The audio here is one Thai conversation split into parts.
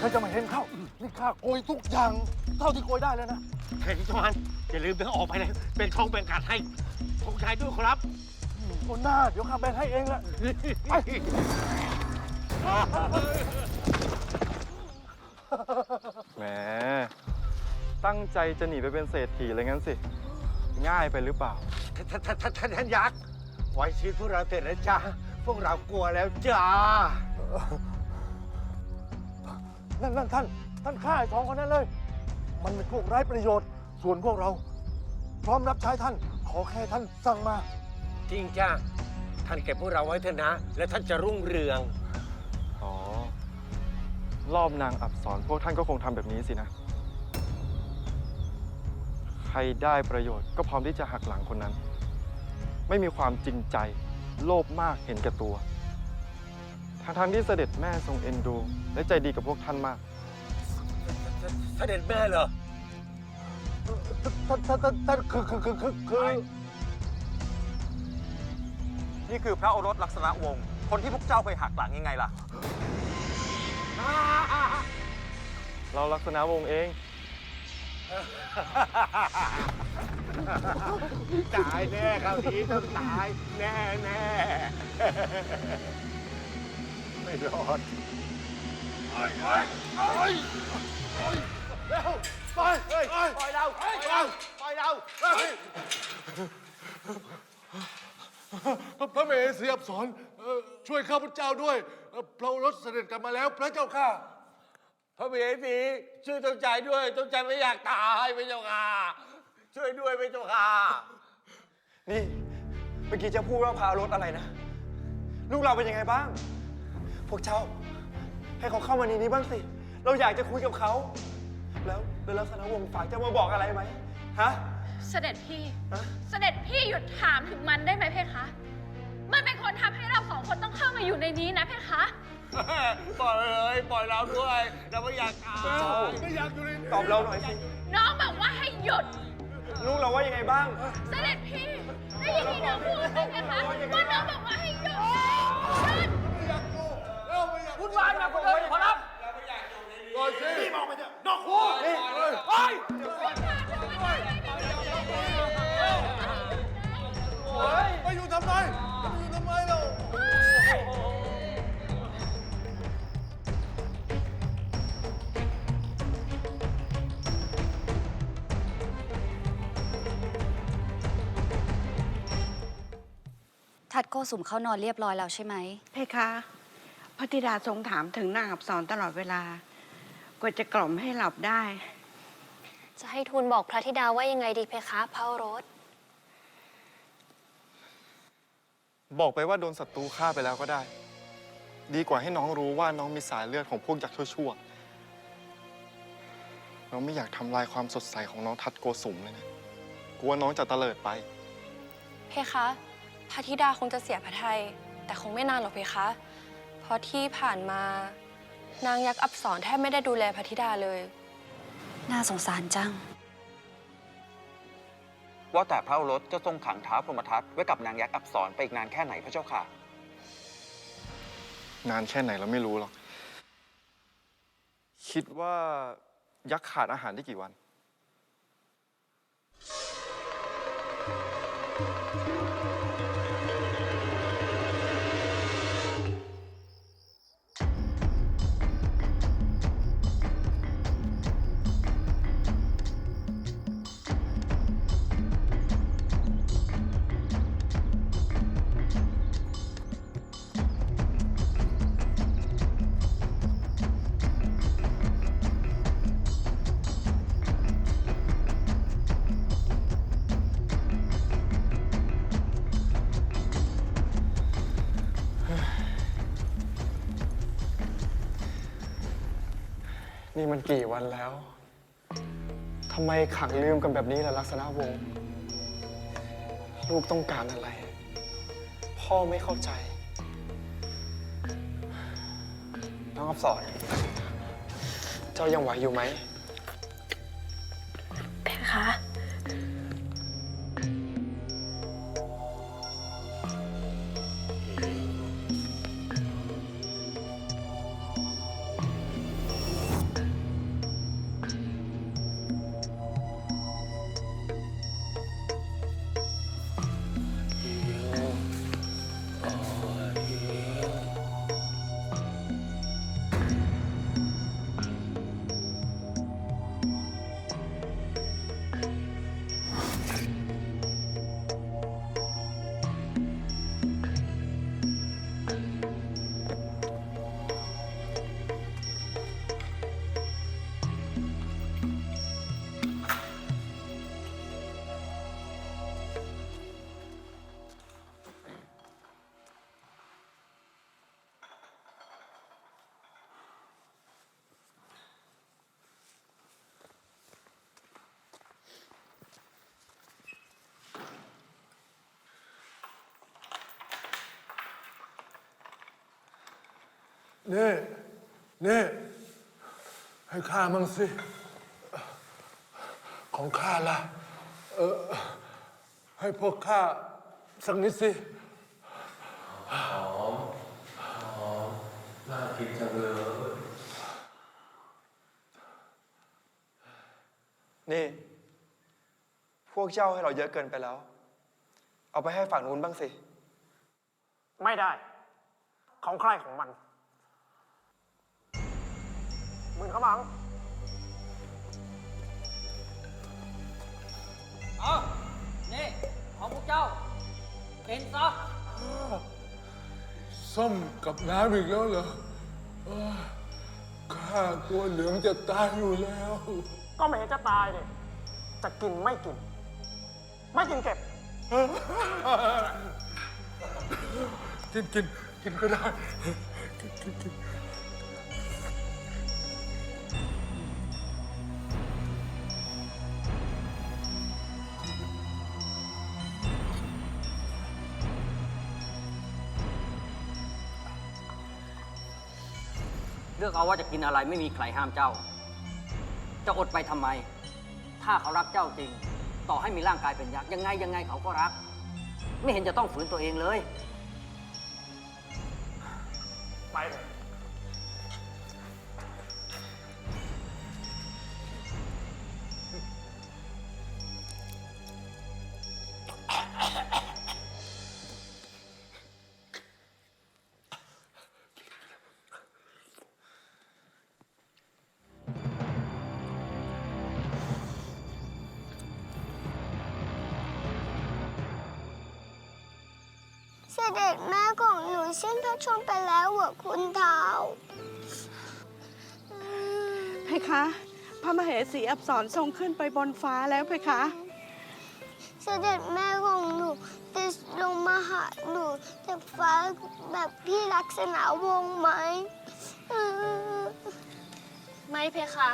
ใครจะมาเห็นเข้า นี่ข้าโกยทุกอย่างเท่าที่โกยได้แล้วนะเฮ้ยจมันอย่าลืมเดินออกไปเลย เป็นช่องแบ่งการให้ธงชัยด้วยครับคนหน้า เดี๋ยวข้าแบ่งให้เองแหละไปแหม ตั้งใจจะหนีไปเป็นเศรษฐีอะไรงั้นสิ ง่ายไปหรือเปล่า ท่านท่านท่านท่านท่านยักษ์ไว้ชีวิตพวกเราเถิดนะจ้าพวกเรากลัวแล้วจ้า นั่นนั่นท่าน ท่านฆ่าไอ้สองคนนั้นเลย มันเป็นพวกไร้ประโยชน์ ส่วนพวกเรา พร้อมรับใช้ท่าน ขอแค่ท่านสั่งมา จริงจ้าท่านเก็บพวกเราไว้เถอะนะ แล้วท่านจะรุ่งเรือง อ๋อ รอบนางอับสรพวกท่านก็คงทำแบบนี้สินะ ใครได้ประโยชน์ก็พร้อมที่จะหักหลังคนนั้น ไม่มีความจริงใจ โลภมากเห็นแก่ตัว ทางทางๆที่เสด็จแม่ทรงเอ็นดู และใจดีกับพวกท่านมาก เสด็จแม่เหรอท่านท่านท่านท่านคือคือคือคือคือนี่คือพระโอรสลักษณะวงศ์คนที่พวกเจ้าเคยหักหลังยังไงล่ะ เราลักษณะวงศ์เอง ตายแน่คราวนี้ต้องตายแน่แน่ ไม่รอดไปเฮ้ยปล่อยเราปล่อยเราปล่อยเราพระพระเมสีอับสรเอ่อช่วยข้าพเจ้าด้วยเอ่อพระรสเสด็จกลับมาแล้ว พระเจ้าข้าพระเบสีช่วยต้นใจด้วยต้นใจไม่อยากตายพระเจ้าค่ะช่วยด้วยพระเจ้าค่ะนี่เมื่อกี้จะพูดว่าพารถอะไรนะ ลูกเราเป็นยังไงบ้าง พวกเจ้า ให้เขาเข้ามาในนี้บ้างสิ เราอยากจะคุยกับเขา แล้วแล้วลักษณะวงศ์ฝากจะมาบอกอะไรไหมฮะ เสด็จพี่ ฮะ เสด็จพี่หยุดถามถึงมันได้ไหมเพคะ มันเป็นคนทำให้เราสองคนต้องเข้ามาอยู่ในนี้นะเพคะ ปล่อยเลยปล่อยเราด้วย เราไม่อยากตายไม่อยากอยู่ในนี้ตอบเราหน่อยสิน้องบอกว่าให้หยุด ลูกเราว่ายังไงบ้าง เสด็จพี่ได้ยินที่น้องพูดไหมเพคะว่าน้องบอกว่าให้หยุดหยุด พูดวานมาคนเดียวขอรับก่อนสินี่มองไปเถอะนอกคูนี่เฮ้ยไปอยู่ทำไมไปอยู่ทำไมเราทัดโกสุมเข้านอนเรียบร้อยแล้วใช่ไหม เพคะพ ระธิดาทรงถามถึงนางอับสรตลอดเวลากว่าจะกล่อมให้หลับได้ จะให้ทูลบอกพระธิดาว่ายังไงดีเพคะพระโอรส บอกไปว่าโดนศัตรูฆ่าไปแล้วก็ได้ ดีกว่าให้น้องรู้ว่าน้องมีสายเลือดของพวกยักษ์ชั่วๆเราไม่อยากทำลายความสดใสของน้องทัดโกสุมเลยนะกลัวน้องจะเตลิดไป เพคะ พระธิดาคงจะเสียพระทัยแต่คงไม่นานหรอกเพคะเพ ราะที่ผ่านมา นางยักษ์อับสรแทบไม่ได้ดูแลพระธิดาเลย น่าสงสารจัง ว่าแต่พระโอรสจะทรงขังท้าวพรหมทัตไว้กับนางยักษ์อับสรไปอีกนานแค่ไหนพระเจ้าค่ะ นานแค่ไหนเราไม่รู้หรอก คิดว่ายักษ์ขาดอาหารได้กี่วัน นี่มันกี่วันแล้วทำไมขังลืมกันแบบนี้ล่ะลักษณะวงศ์ลูกต้องการอะไร พ่อไม่เข้าใจ น้องอับสอนเจ้ายังไหวอยู่ไหมเพคะ นี่ นี่ ให้ข้ามั่งสิ ของข้าล่ะ เออ ให้พวกข้าสักนิดสิน่ากินจังเลย นี่ พวกเจ้าให้เราเยอะเกินไปแล้ว เอาไปให้ฝั่งนู้นบ้างสิ ไม่ได้ ของใครของมัน หมื่นขมังเอานี่ ของพวกเจ้า เป็นซะส้มกับน้ำอีกแล้วเหรอเอ้อข้ากลัวเหลืองจะตายอยู่แล้ว ก็ไม่เห็นจะตายเนี่ยจะกินไม่กิน ไม่กินเก็บ กินกินกินก็ได้ กินกินกิน เลือกเอาว่าจะกินอะไรไม่มีใครห้ามเจ้า จะอดไปทำไม ถ้าเขารักเจ้าจริง ต่อให้มีร่างกายเป็นยักษ์ยังไงยังไงเขาก็รัก ไม่เห็นจะต้องฝืนตัวเองเลย ไปเถอะ ด็จแม่ของหนูสิ้นพระชนม์ไปแล้วเหรอคุณเท้าเพคะ พระมเหสีอับสรทรงขึ้นไปบนฟ้าแล้วเพคะ เสด็จแม่ของหนูจะลงมาหาหนูจากฟ้าแบบพี่ลักษณะวงศ์ไหมไม่เพคะ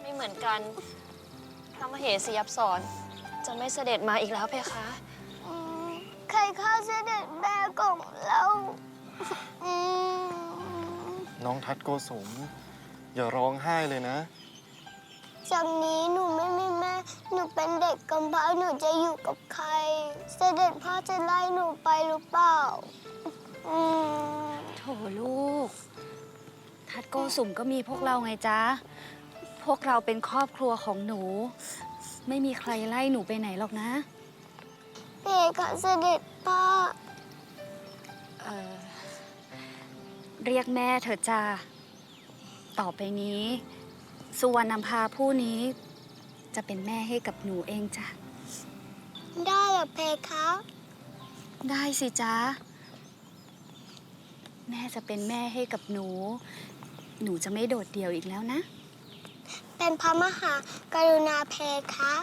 ไม่เหมือนกัน พระมเหสียับสอนจะไม่เสด็จมาอีกแล้วเพคะอืม ใครฆ่าเสด็จแม่ของเราอืมน้องทัดโกสม อย่าร้องไห้เลยนะ จากนี้หนูไม่มีแม่ หนูเป็นเด็กกำพร้าหนูจะอยู่กับใคร เสด็จพ่อจะไล่หนูไปหรือเปล่าอืมโถลูก ทัดโกสุมก็มีพวกเราไงจ๊ะ พวกเราเป็นครอบครัวของหนู ไม่มีใครไล่หนูไปไหนหรอกนะ เพคะเสด็จ พ่อเอ่อ เรียกแม่เถอะจ้าต่อไปนี้ สุวรรณภาผู้นี้ จะเป็นแม่ให้กับหนูเองจ้ะ ได้เหรอเพคะได้สิจ๊ะ แม่จะเป็นแม่ให้กับหนู หนูจะไม่โดดเดี่ยวอีกแล้วนะ เป็นพระมหากรุณาเพคะ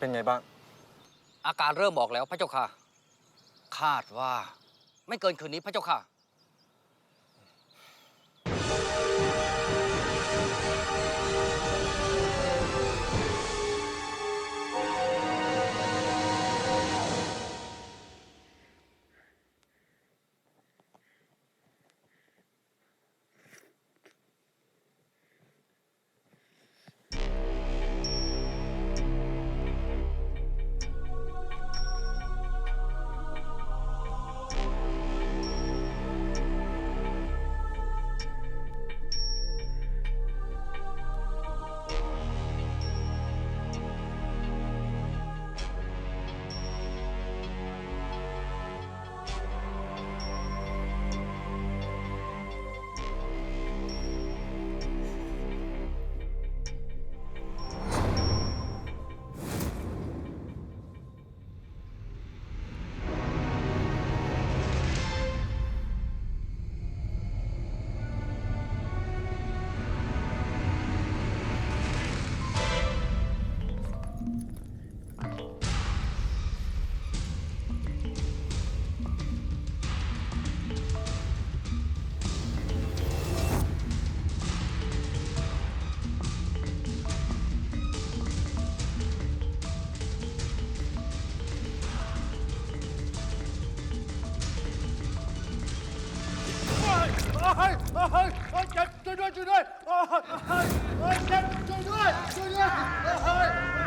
เป็นไงบ้าง อาการเริ่มบอกแล้วพระเจ้าค่ะ คาดว่า ไม่เกินคืนนี้พระเจ้าค่ะ ช่วยด้วยโอ้ยโอ้ยโอ้ยเจ็บช่วยด้วยช่วยด้วยโอ้ย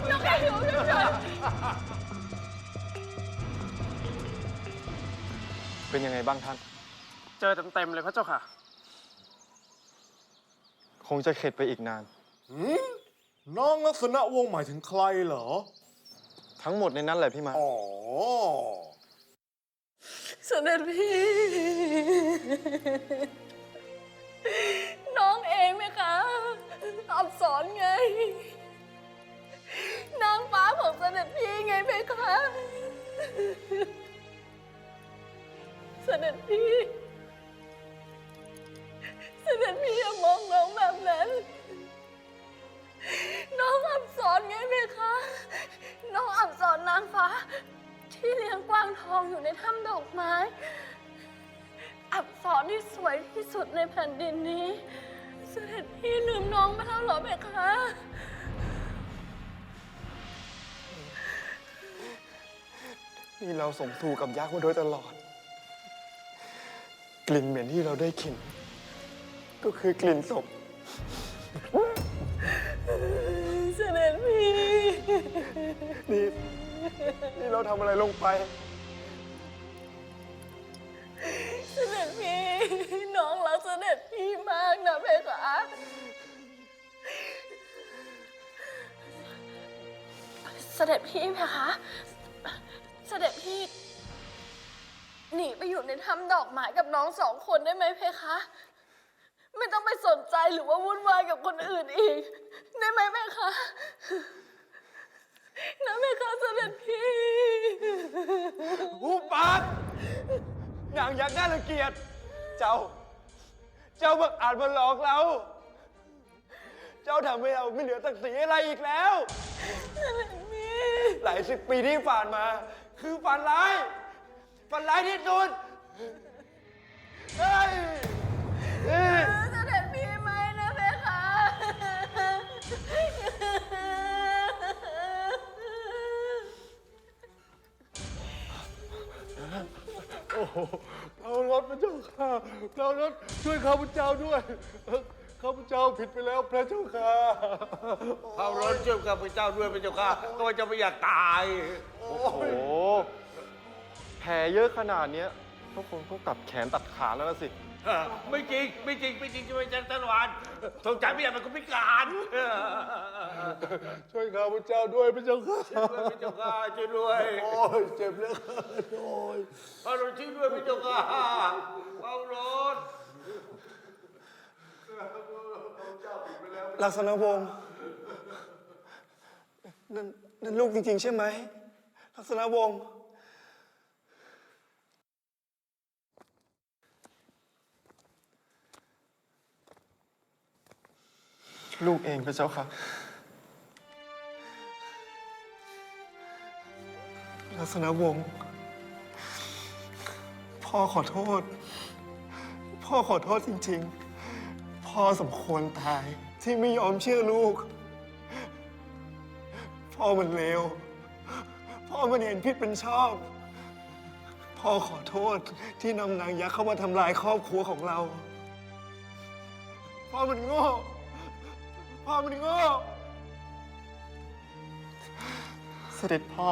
เฉยเป็นยังไงบ้างท่าน เจอเต็มๆเลยพระเจ้าค่ะ คงจะเข็ดไปอีกนานน้องลักษณะวงศ์หมายถึงใครเหรอ ทั้งหมดในนั้นแหละพี่มา อ๋อ เสด็จพี่ น้องเองไหมคะ อับสอนไง นางฟ้าของเสด็จพี่ไงเพคะเสด็จพี่ เสด็จพี่อย่ามองน้องแบบนั้น น้องอับสอนไงเพคะ น้องอับสอนนางฟ้า ที่เลี้ยงกวางทองอยู่ในถ้ำดอกไม้ อับสอนที่สวยที่สุดในแผ่นดินนี้ เสด็จพี่ลืมน้องไปแล้วเหรอเพคะ นี่เราสมสู่กับยักษ์มาโดยตลอด กลิ่นเหม็นที่เราได้กลิ่น ก็คือกลิ่นศพ เสด็จพี่ นี่นี่เราทำอะไรลงไป เสด็จพี่ น้องรักเสด็จพี่มากนะเพคะ เสด็จพี่เพคะ เส ด็จพี่หนีไปอยู่ในถ้ำดอกไม้กับน้องสองคนได้ไหมเพคะ ไม่ต้องไปสนใจหรือว่าวุ่นวายกับคนอื่นอีก ได้ไหมเพคะนะเพคะเสด็จพี่หูปากนางยักษ์น่ารังเกียจเจ้า เจ้าบังอาจมาหลอกเรา เจ้าทำให้เราไม่เหลือศักดิ์ศรีอะไรอีกแล้วหลายสิบปีที่ผ่านมา คือฝันร้าย ฝันร้ายที่สุดเฮ้ยเฮ้ยเสด็จพี่ไหมนะเพคะโอ้โหเรารถพระเจ้าค่ะเรารถช่วยข้าพเจ้าด้วย ข้าพเจ้าผิดไปแล้วพระเจ้าค่ะเขาร้อนช่วยข้าพเจ้าด้วยพระเจ้าค่ะข้าพเจ้าไม่อยากตาย โอ้โห แผลเยอะขนาดเนี้ยก็คงต้องตัดแขนตัดขาแล้วล่ะสิ ไม่จริง ไม่จริง ไม่จริงใช่ไหมจันทร์วานสงใจไม่อยากเป็นคนพิการช่วยข้าพเจ้าด้วยพระเจ้าค่ะช่วยด้วยพระเจ้าค่ะช่วยด้วยโอ้ยเจ็บเหลือเกินโอ้ยพระรถช่วยด้วยพระเจ้าค่ะพระรถ ลักษณะวงศ์นั่นนั่นลูกจริง ๆ ใช่ไหมลักษณะวงศ์ลูกเองพระเจ้าค่ะ ลักษณะวงศ์พ่อขอโทษ พ่อขอโทษจริง ๆ พ่อสมควรตายที่ไม่ยอมเชื่อลูก พ่อมันเลว พ่อมันเห็นผิดเป็นชอบ พ่อขอโทษที่นำนางยักษ์เข้ามาทำลายครอบครัวของเรา พ่อมันโง่ พ่อมันโง่ เสด็จพ่อ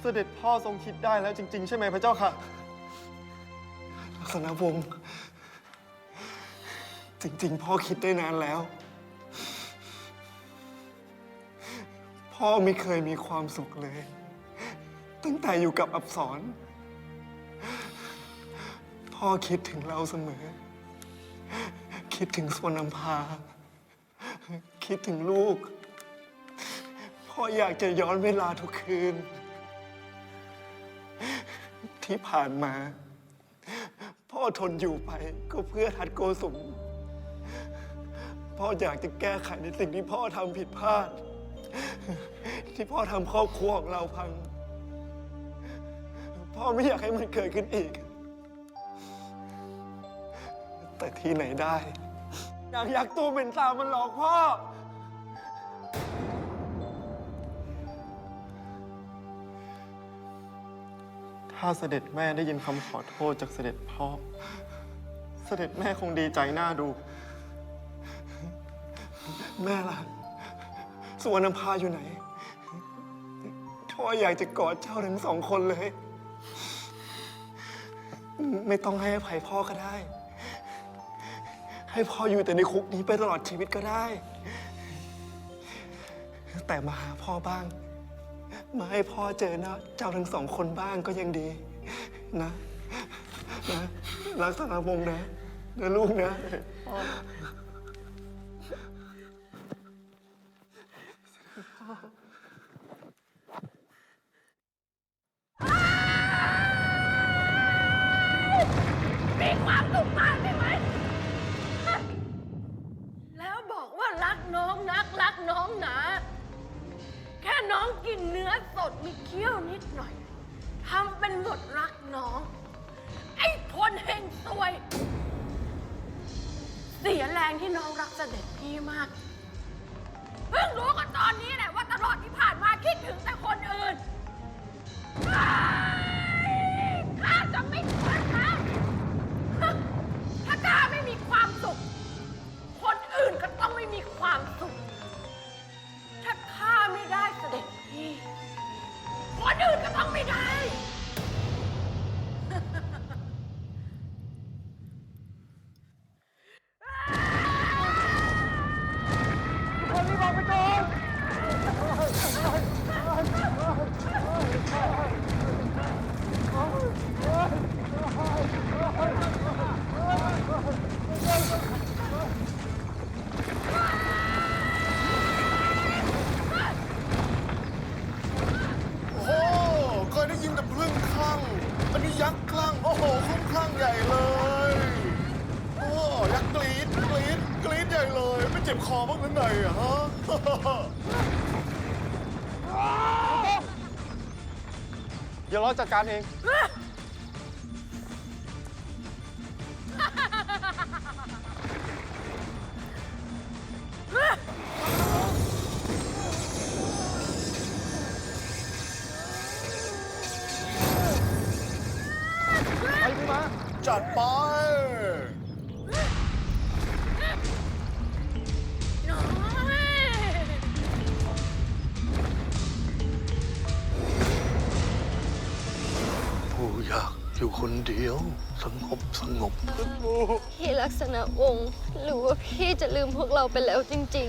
เสด็จพ่อทรงคิดได้แล้วจริง ๆ ใช่ไหมพระเจ้าค่ะ ลักษณะวงศ์ จริง ๆ พ่อคิดได้นานแล้ว พ่อไม่เคยมีความสุขเลย ตั้งแต่อยู่กับอับสรพ่อคิดถึงเราเสมอ คิดถึงสวนนำพา คิดถึงลูก พ่ออยากจะย้อนเวลาทุกคืน ที่ผ่านมา พ่อทนอยู่ไปก็เพื่อทัดโกสุม พ่ออยากจะแก้ไขในสิ่งที่พ่อทำผิดพลาด ที่พ่อทำครอบครัวของเราพัง พ่อไม่อยากให้มันเกิดขึ้นอีก แต่ที่ไหนได้อยากยักษ์ตัวเป็นตามันหลอกพ่อ ถ้าเสด็จแม่ได้ยินคำขอโทษจากเสด็จพ่อ เสด็จแม่คงดีใจหน้าดู แม่ล่ะ สุวรรณภาอยู่ไหน พ่ออยากจะกอดเจ้าทั้งสองคนเลย ไม่ต้องให้อภัยพ่อก็ได้ ให้พ่ออยู่แต่ในคุกนี้ไปตลอดชีวิตก็ได้ แต่มาหาพ่อบ้าง มาให้พ่อเจอหน้าเจ้าทั้งสองคนบ้างก็ยังดี นะ นะ รักษาวงศ์นะนะลูกนะ ด็จพี่มาก เพิ่งรู้กันตอนนี้แหละว่าตลอดที่ผ่านมาคิดถึงแต่ เดี๋ยวเราจัดการเอง ไปพี่มา จัดไป คนเดียว สงบสงบ พี่ลักษณะวงศ์หรือว่าพี่จะลืมพวกเราไปแล้วจริง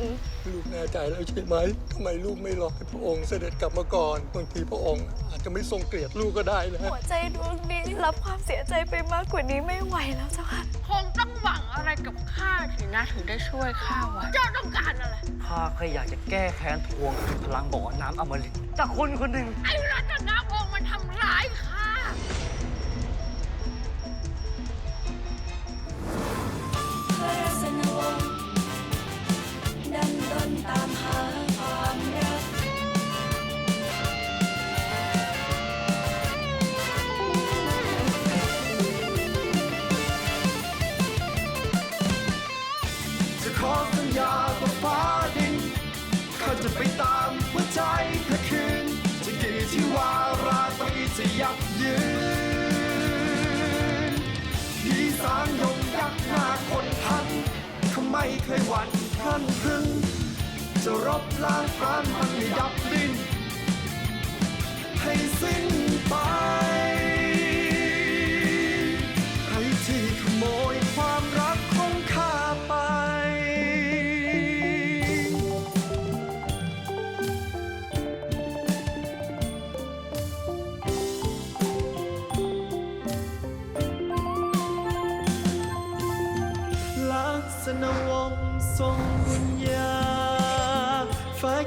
ลูกแน่ใจแล้วใช่ไหมทำไมลูกไม่รอให้พระองค์เสด็จกลับมาก่อนบางทีพระองค์ อาจจะไม่ทรงเกลียดลูกก็ได้นะหัวใจดวงนี้รับความเสียใจไปมากกว่านี้ไม่ไหวแล้วเจ้าค่ะ คงต้องหวังอะไรกับข้าถึงนะถึงได้ช่วยข้าไว้เจ้าต้องการอะไร ข้าแค่อยากจะแก้แค้นทวงคืนพลังบ่อน้ำอมฤตจากคนคนหนึ่งไอ้รัตนวงศ์มันทำร้ายข้า ตรีจะยับยืนพีสางยงยักษ์หน้าคนทันเขาไม่เคยหวั่นพลันพรึงจะรบล้างพรานมันให้ดับดินให้สิ้นไป